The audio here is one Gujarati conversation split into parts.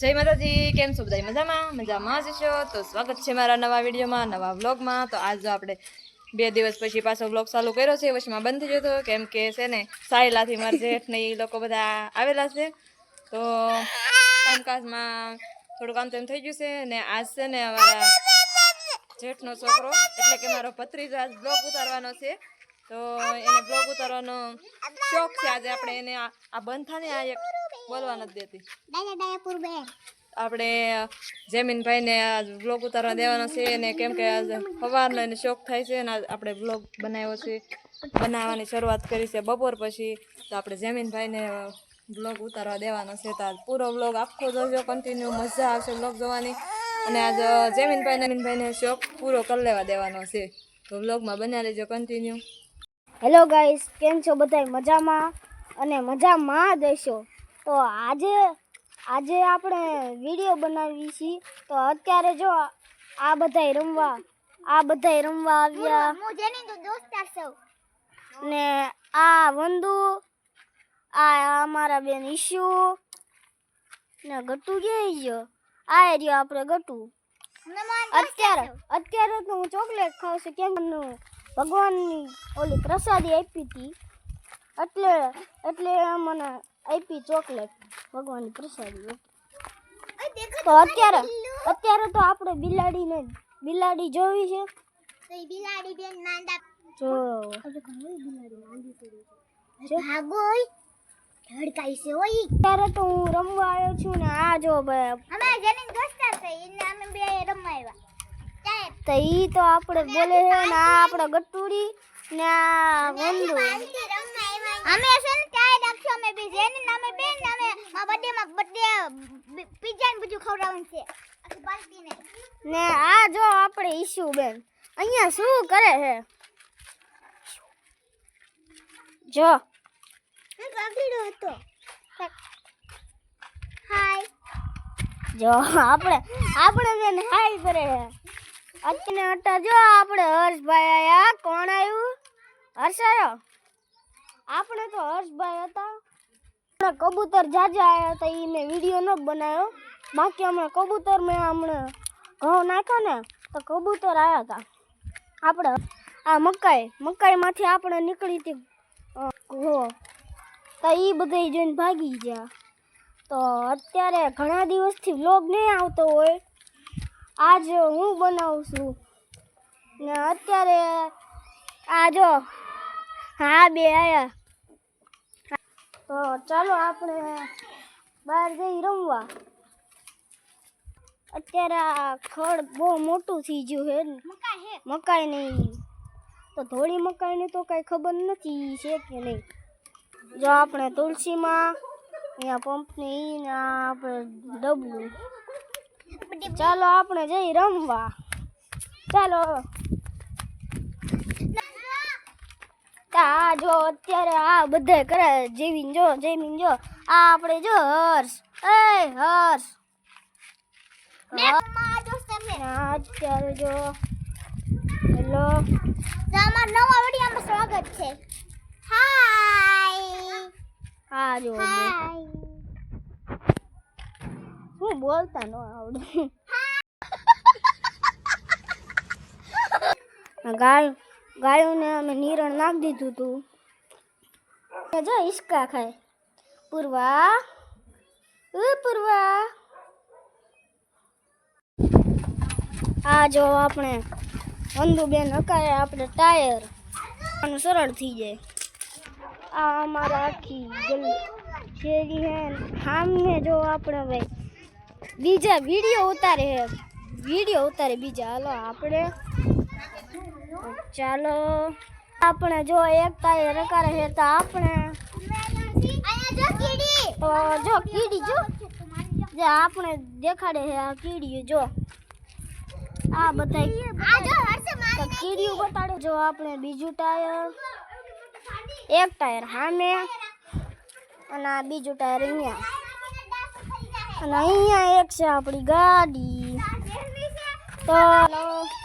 જય માતાજી, કેમ છો બધા મજામાં? મજામાં જ છો? તો સ્વાગત છે મારા નવા વિડીયોમાં, નવા વ્લોગમાં. તો આજ આપણે બે દિવસ પછી પાછો વ્લોગ ચાલુ કર્યો છે વચમાં બંધ થઈ ગયો હતો. કેમ કે છે ને, સાયલાથી મારા જેઠ ને એ લોકો બધા આવેલા છે. તો કામકાજમાં થોડું કામ તેમ થઈ ગયું છે ને આજ છે ને અમારા જેઠનો છોકરો, એટલે કે મારો ભત્રીજો આજ બ્લોગ ઉતારવાનો છે. તો એને બ્લોગ ઉતારવાનો શોખ છે. આજે આપણે એને આ બંધ થાય ને આ એક બોલવા નથી દેતી. આપણે જમીનભાઈને આ બ્લોગ ઉતારવા દેવાનો છે અને કેમ કે આજ સવારનો એને શોખ થાય છે અને આજ આપણે બ્લોગ બનાવ્યો છે. બનાવવાની શરૂઆત કરી છે બપોર પછી. તો આપણે જમીનભાઈને બ્લોગ ઉતારવા દેવાનો છે. તો આજ પૂરો બ્લોગ આખો જોજો કન્ટિન્યુ મજા આવશે બ્લોગ જોવાની. અને આજ જેમીનભાઈ જમીનભાઈને શોખ પૂરો કરી લેવા દેવાનો છે. તો બ્લોગમાં બનાવી લેજો કન્ટિન્યુ હેલો ગાઈસ કેમ છો બધા મજામાં? અને મજામાં હશો? તો આજે આજે આપણે વીડિયો બનાવી છીએ. તો અત્યારે જો આ બધાય રમવા આ બધાય રમવા આવ્યા. હું જેની તો દોસ્તાર છું. ને આ વંદુ આ અમારા બેન ઈશુ ને ગટુ ક્યાં ગયો? આ રહ્યો આપણે ગટુ. અત્યારે અત્યારે તો હું ચોકલેટ ખાઉં છું. કેમ કે ભગવાનની ઓલી પ્રસાદી આપી હતી. એટલે એટલે મને આપી ચોકલેટ. ભગવાનની પ્રસાદી તો અત્યારે અત્યારે તો આપણે બિલાડીને બિલાડી જોવી છે. બિલાડી બેન માંડા જો. ભાગોય ધડકાઈ છે. ઓય અત્યારે તો હું રમવા આવ્યો છું ને આ જો અમે જેની દોસ્તાર છે એને અમે બે રમવા આવ્યા. તો ઈ તો આપણે બોલે છે ને આ આપણો ગટુડી ને વંદુ. અમે છે ને ચાય રાખશું? અમે બે જેની નામે બેન ને અમે આ બર્થડે માં બર્થડે પિઝા ને બધું ખવડાવવાનું છે. આખી પાર્ટી ને. ને આ જો આપણે ઈશુ બેન. અહીંયા શું કરે છે? જો. હું હતો. હાય. જો આપણે આપણે બેન હાય કરે છે. અત્યારે અટા જો આપણે હર્ષભાઈ આયા કોણ આવ્યું હર્ષ આવ્યો આપણે તો હર્ષભાઈ હતા. હમણાં કબૂતર જાજા આવ્યા હતા એ મેં વીડિયો ન બનાવ્યો બાકી હમણાં કબૂતર મેં હમણાં ઘઉં નાખ્યો ને, તો કબૂતર આવ્યા હતા આપણે આ મકાઈ, મકાઈમાંથી આપણે નીકળી હતી ઘો. તો એ બધા જોઈને ભાગી ગયા. તો અત્યારે ઘણા દિવસથી વ્લોગ નહીં આવતો હોય. આજ હું બનાવું છું. ને અત્યારે આ જો હા બે આયા. તો ચાલો આપણે બહાર જઈ રમવા. અત્યારે આ ખડ બહુ મોટું થઈ ગયું છે મકાઈ મકાઈ નહીં. તો ધોળી મકાઈની તો કાંઈ ખબર નથી છે કે નહીં? જો આપણે તુલસીમાં અહીંયા પંપની આપણે ડબલું. ચાલો આપણે જઈ રમવા. ચાલો. આ જો અત્યારે આ બધા કરે જેવીન જો જેવીન જો આ આપણે જો હર્ષ એ હર્ષ. અત્યારે જો હેલો. તો અમારા નવા વિડીયોમાં સ્વાગત છે. હાય. હા જો. હું બોલતા ન આવડે. ગાય ગાયોને અમે નિરણ નાખી દીધું તું. ને જો હિસકા ખાય. પૂર્વા. પૂર્વા. આ જો આપણે અંધુબેન હકાય આપણે ટાયર. આનું સરળ થઈ જાય. આ અમારા આખી શેરી હે સામે જો આપણે હવે બીજા વીડિયો ઉતારે હે. વીડિયો ઉતારે બીજા. હાલો, આપણે ચાલો, આપણે જો એક ટાયર રકારે છે તો આપણે જો કીડી જો જો આપણે દેખાડે છે આ કીડી જો. આ બધા કીડીઓ બતાડે જો આપણે બીજું ટાયર. એક ટાયર સામે અને આ બીજું ટાયર અહીંયા. અને અહીંયા એક છે આપણી ગાડી. તો. એ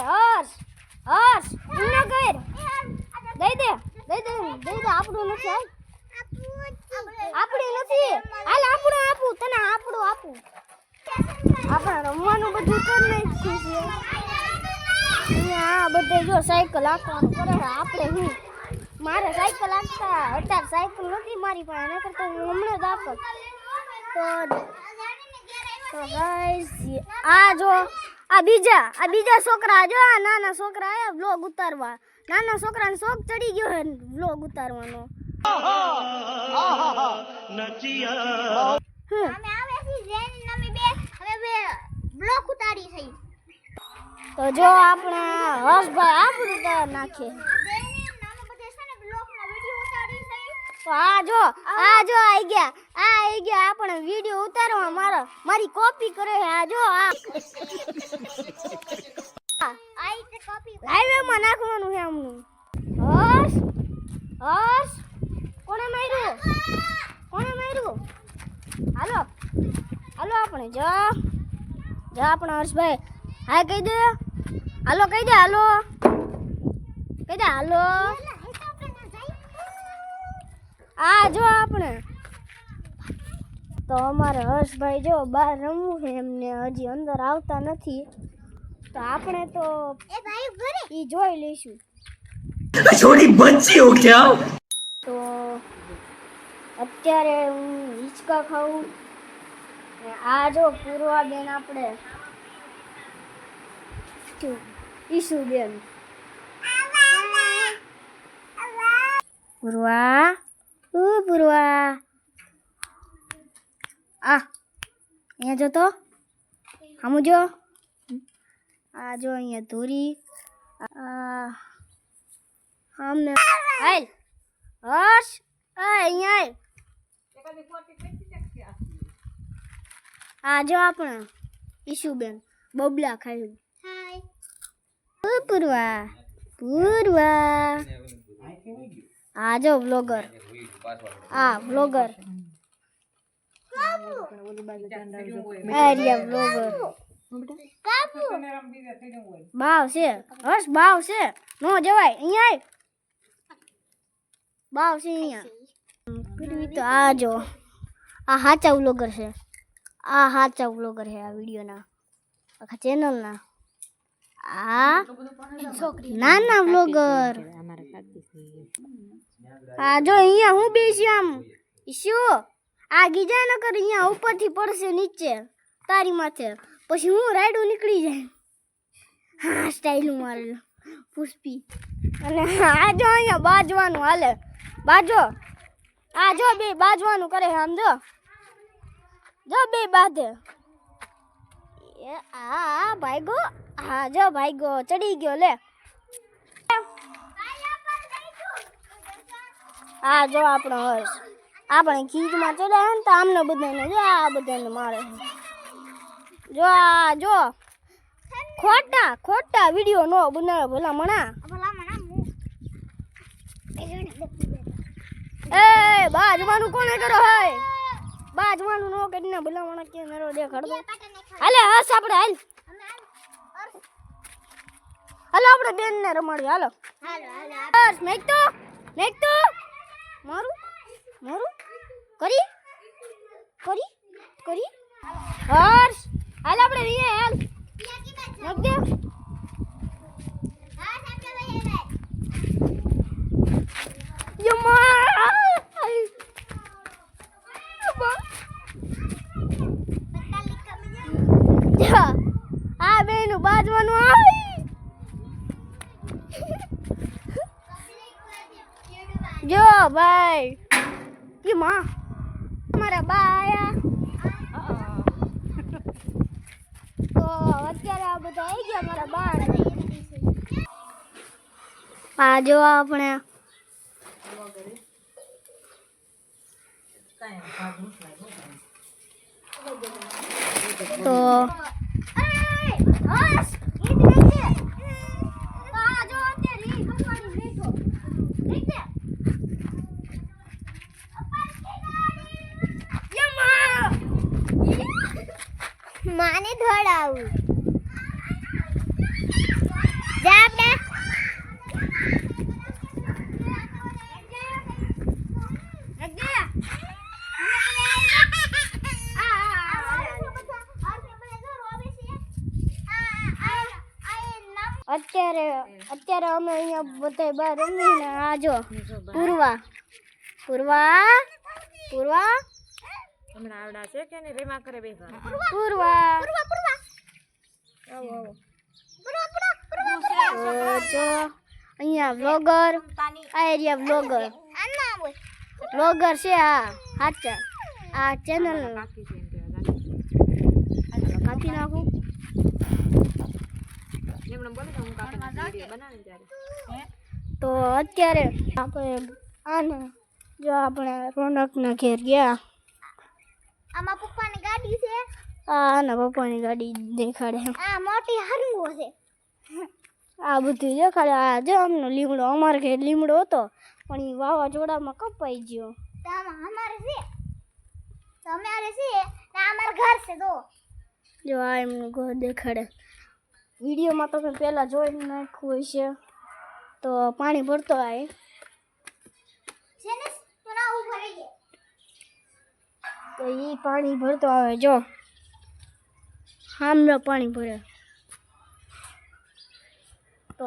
હર્ષ હર્ષ કર દઈ દે દઈ દે દઈ દે, આપણું નથી, હાલ. નથી. હાલ, આપણું આપું, તને આપણું આપું. આપણે રમવાનું બધું કરી નાખ્યું છે અહીંયા બધે જો સાયકલ આપવાનું કરે આપણે હું. મારે સાયકલ આપતા અત્યારે સાયકલ નથી મારી પાસે એના કરતા હું હમણાં જ આપત તો તો ગાઈસ આ જો આ બીજા આ બીજા છોકરા જો આ નાના છોકરા આયા વ્લોગ ઉતારવા. નાના છોકરાને શોખ ચડી ગયો હે વ્લોગ ઉતારવાનો. તો જો આપણા હર્ષભાઈ આપણું તૈયાર નાખે આ બેને નામે બધે છે ને બ્લોકમાં વિડિયો ઉતારી આ જો આ જો આઈ ગયા. આ આઈ ગયા. આપણે વિડિયો ઉતારવા મારો. મારી કોપી કરે છે. આ જો, આ. આ. તે કોપી લાઈવમાં નાખવાનું છે આમનું. હર્ષ હર્ષ કોણે માર્યું? કોણે માર્યું? હાલો. હાલો આપણે, જો. જો આપણે હર્ષભાઈ. હા, કહી દે. હાલો, કહી દે, હાલો. કહી દે, હાલો. આ જો આપણે. તો અમારે હર્ષભાઈ જો બહાર રમવું છે એમને હજી અંદર આવતા નથી. તો આપણે તો એ જોઈ લઈશું. છોડી બચ્ચી ક્યાં? તો અત્યારે હું હિચકા ખાઉં. આ જો પૂર્વા બેન આપણે ઈસુ બેન પૂર્વા. ઉ પૂર્વા આ અહીંયા જો તો. આમ જો. આ જો અહીંયા ધોરી. આ આમને. હાલ. હર્ષ અહીંયા આ જો આપણે ઈશુબેન બબલા ખાઈ. પૂર્વા પૂર્વા આ જો બ્લોગર આ બ્લોગર બ્લોગર બાવ છે. હર્ષ બાવ છે. નો જવાય અહીંયા આય. બાવ છે અહીંયા. તો આ જો આ સાચા વ્લોગર છે. આ સાચા વ્લોગર છે આ વિડીયોના. આખા ચેનલના આ નાના વ્લોગર આ જો અહીંયા હું બેસી આમ. શું આ ગીજા ન કર અહીંયા ઉપરથી પડશે નીચે, તારી માથે. પછી હું રાઈડું નીકળી જાય. હા સ્ટાઈલ મારે પુષ્પી. અને આ જો અહીંયા બાજવાનું હાલે. બાજો. આ જો બે બાજવાનું કરે આમ, જો. જો બે એ આ ભાઈ ગો હા, જો ભાઈ ગો ચડી ગયો, લે. આ જો આપણો હર્ષ. આપણે ખીજમાં ચડ્યા ને તો આમને બધાને જો આ બધાને મારે જો આ જો. ખોટા ખોટા વીડિયો નો બનાવે ભલા મણા હું એ બાજવાનું કોને કરો હોય બાજવાનું નો કરીને ભલા મણા કે નરો દેખાડતો. હાલે હસ આપણે હાલ. હાલો આપણે બેન ને રમાડી હાલો. હાલો હાલો. બસ મેક તો મેક તો. મારું? મારું? કરી? કરી? કરી? હર્ષ, હાલ આપણે રીએ હાલ. મેક હા બેનું બાજવાનું આવી. જો ભાઈ. કે માં. મારા બા આયા તો અત્યારે આ બધા આવી ગયા મારા બા આ જો આપણે તો માને ધડાવું. જા આપણે અત્યારે અત્યારે અમે અહીંયા બધા બહાર રમીને આજો પૂર્વા. પૂર્વા? પૂર્વા? હમણાં આવડા છે કે ને રેમા કરે બે ઘર પૂર્વા આવો આવો. તો જો અહીંયા વ્લોગર આ એરિયા વ્લોગર આના બોલ વ્લોગર છે આ. સાચા આ ચેનલ કાપી નાખું. તો અત્યારે આપણે આને જો આપણે રોનકના ઘેર ગયા. આમાં પપ્પાની ગાડી છે. આ ના પપ્પાની ગાડી દેખાડે આ મોટી હરંગો છે. આ બધું દેખાડે. આ જો અમને લીમડો અમારે ઘેર લીમડો હતો પણ એ વાવાઝોડામાં કપાઈ ગયો. અમારે છે. અમારે છે. ને આ ઘર છે તો જો આ એમનું ઘર દેખાડે. વિડીયોમાં તમે પહેલાં જોઈ નાખ્યું છે તો પાણી ભરતો આવે છે ને તો ના ઊભો રહી જાય તો એ પાણી ભરતો આવે જો. હામનો પાણી ભરે. તો